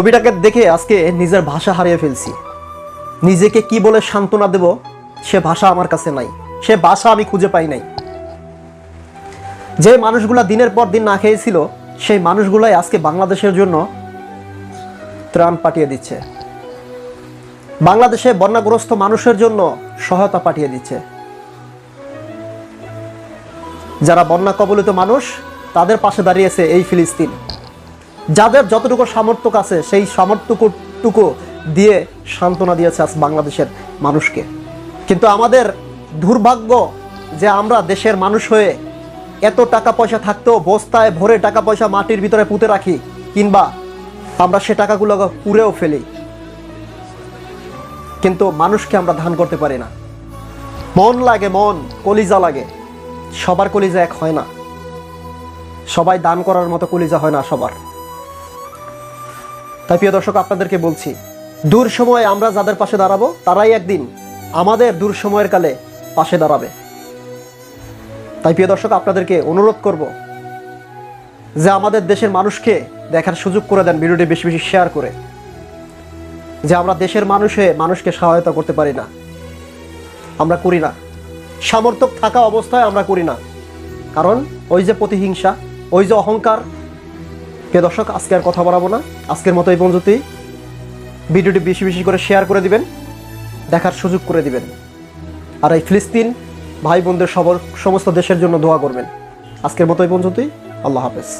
ছবিটাকে দেখে আজকে নিজের ভাষা হারিয়ে ফেলছি। নিজেকে কি বলে সান্ত্বনা দেব, সে ভাষা আমার কাছে নাই। সে ভাষা আমি খুঁজে পাই নাই। যে মানুষগুলা দিনের পর দিন না খেয়েছিল, সেই মানুষগুলাই আজকে বাংলাদেশের জন্য ত্রাণ পাঠিয়ে দিচ্ছে। বাংলাদেশে বন্যাগ্রস্ত মানুষের জন্য সহায়তা পাঠিয়ে দিচ্ছে। যারা বন্যা কবলিত মানুষ, তাদের পাশে দাঁড়িয়েছে এই ফিলিস্তিন। যাদের যতটুকু সামর্থ্য আছে, সেই সামর্থ্যটুকু দিয়ে সান্ত্বনা দিয়েছে আজ বাংলাদেশের মানুষকে। কিন্তু আমাদের দুর্ভাগ্য যে আমরা দেশের মানুষ হয়ে এত টাকা পয়সা থাকতেও বস্তায় ভরে টাকা পয়সা মাটির ভিতরে পুঁতে রাখি, কিংবা আমরা সে টাকাগুলো পুড়েও ফেলি। কিন্তু মানুষকে আমরা ধান করতে পারি না। মন লাগে মন, কলিজা লাগে। সবার কলিজা এক হয় না। সবাই দান করার মতো কলিজা হয় না সবার। তাই প্রিয় দর্শক, আপনাদেরকে বলছি, দূর সময়ে আমরা যাদের পাশে দাঁড়াবো, তারাই একদিন আমাদের দূর সময়ের কালে পাশে দাঁড়াবে। তাই প্রিয় দর্শক, আপনাদেরকে অনুরোধ করব যে আমাদের দেশের মানুষকে দেখার সুযোগ করে দেন, ভিডিওটি বেশি বেশি শেয়ার করে। যে আমরা দেশের মানুষে মানুষকে সহায়তা করতে পারি না। আমরা করি না। সামর্থ্য থাকা অবস্থায় আমরা করি না। কারণ ওই যে প্রতিহিংসা, ওই যে অহংকার প্রিয় দর্শক, আজকে আর কথা বাড়াবো না। আজকের মতো এই পর্যন্তই। ভিডিওটি বেশি বেশি করে শেয়ার করে দিবেন, দেখার সুযোগ করে দিবেন। আর এই ফিলিস্তিন ভাই বোনদের সবর সমস্ত দেশের জন্য দোয়া করবেন। আজকের মতো এই পর্যন্তই। আল্লাহ হাফেজ।